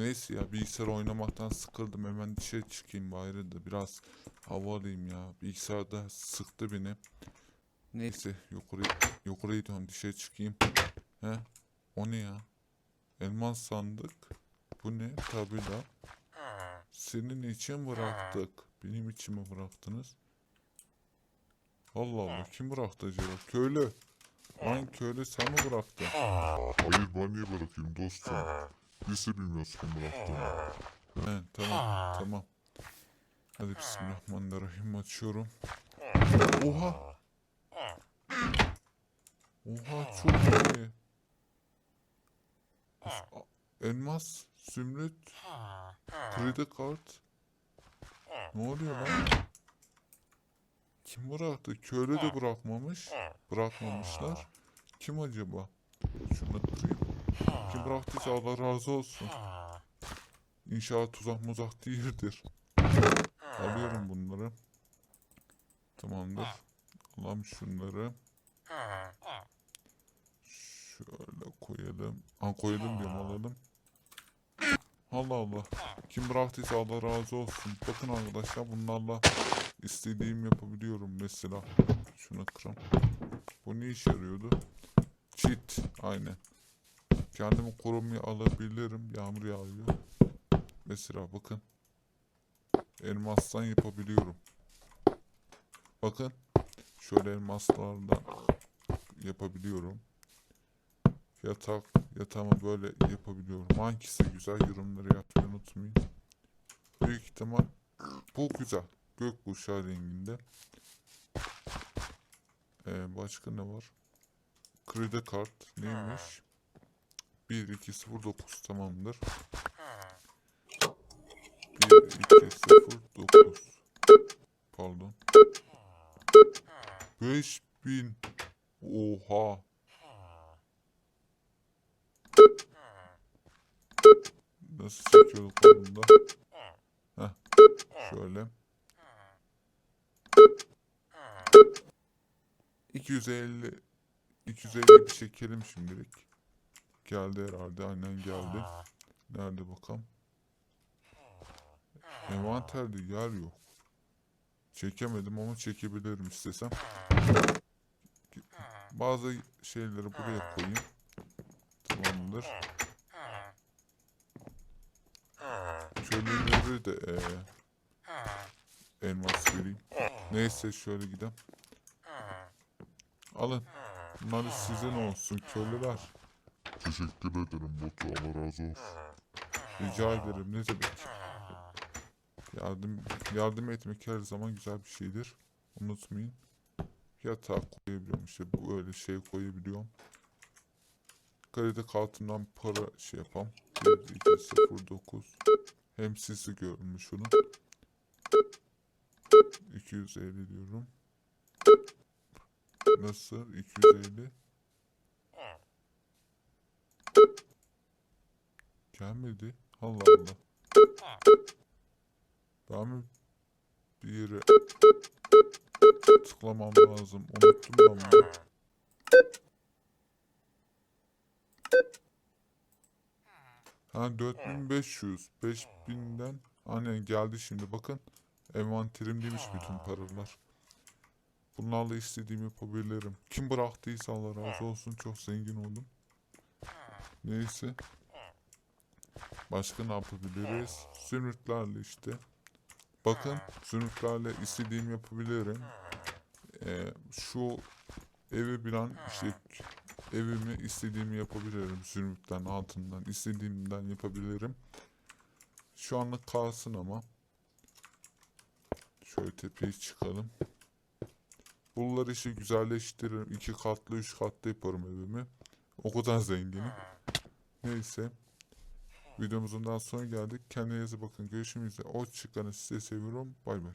Neyse ya bilgisayar oynamaktan sıkıldım hemen dışarı çıkayım bari de biraz hava alayım ya. Bilgisayarda sıktı beni. Neyse yukarı yukarı gidiyorum dışarı çıkayım. He? O ne ya? Elmas sandık. Bu ne? Tabela. Senin için bıraktık. Benim için mi bıraktınız? Allah Allah kim bıraktı acaba? Köylü. Lan köylü sen mi bıraktın? Hayır ben niye bırakayım dostum? Bilmiyoruz kim bıraktığını. He, tamam tamam. Hadi bismillahirrahmanirrahim açıyorum. Oha. Oha çok iyi. Elmas, zümrüt, kredi kart. Ne oluyor lan? Kim bıraktı? Köylü de bırakmamış. Bırakmamışlar. Kim acaba? Şunu kırayım. Kim bıraktıysa Allah razı olsun. İnşallah tuzak muzak değildir. Alıyorum bunları. Tamamdır. Alalım şunları. Şöyle koyalım. Ha koyalım diyorum alalım. Allah Allah. Kim bıraktıysa Allah razı olsun. Bakın arkadaşlar bunlarla istediğim yapabiliyorum mesela. Şunu kıram. Bu ne işe yarıyordu? Cheat. Aynen. Kendimi korumaya alabilirim. Yağmur yağıyor. Mesela bakın. Elmastan yapabiliyorum. Bakın. Şöyle elmaslardan yapabiliyorum. Yatak, yatağımı böyle yapabiliyorum. Hangisi güzel yorumları yapmayı unutmayın. Büyük ihtimal bu güzel. Gökkuşağı renginde. Ee, başka ne var? Kredi kart neymiş? 1 2 0 9 tamamdır. 1 2 0 9 Pardon. 5000 Oha. Nasıl çekiyorduk bunda? Heh. Şöyle. 250 250 bir çekelim şimdilik. Geldi herhalde. Aynen geldi. Nerede bakalım? Envanterde yer yok. Çekemedim ama çekebilirim istesem. Bazı şeyleri buraya koyayım. Tamamdır. Köylüleri de eee elmas vereyim. Neyse şöyle gidelim. Alın. Bunlar sizin olsun köylüler. Teşekkür ederim Batu Allah razı olsun. Rica ederim ne demek. Yardım yardım etmek her zaman güzel bir şeydir. Unutmayın. Yatağı koyabiliyorum işte bu öyle şey koyabiliyorum. Kredi kartından para şey yapam. 1209 Hem sisi görmüş şunu. 250 diyorum. Nasıl? 250 Gelmedi. Allah Allah. Ben mi bir yere tıklamam lazım. Unuttum ben bunu. Ha 4500. 5000'den aynen geldi şimdi bakın. Envanterimdeymiş bütün paralar. Bunlarla istediğimi yapabilirim. Kim bıraktıysa Allah razı olsun çok zengin oldum. Neyse. Başka ne yapabiliriz? Zümrütlerle işte. Bakın zümrütlerle istediğimi yapabilirim. Ee, şu evi bilen işte evimi istediğimi yapabilirim. Zümrütten, altından istediğimden yapabilirim. Şu anlık kalsın ama. Şöyle tepeye çıkalım. Bunları işi güzelleştiririm. iki katlı, üç katlı yaparım evimi. O kadar zenginim. Neyse. Videomuzun daha sonra geldik. Kendinize bakın. Görüşmek üzere. Hoşçakalın. Size seviyorum. Bay bay.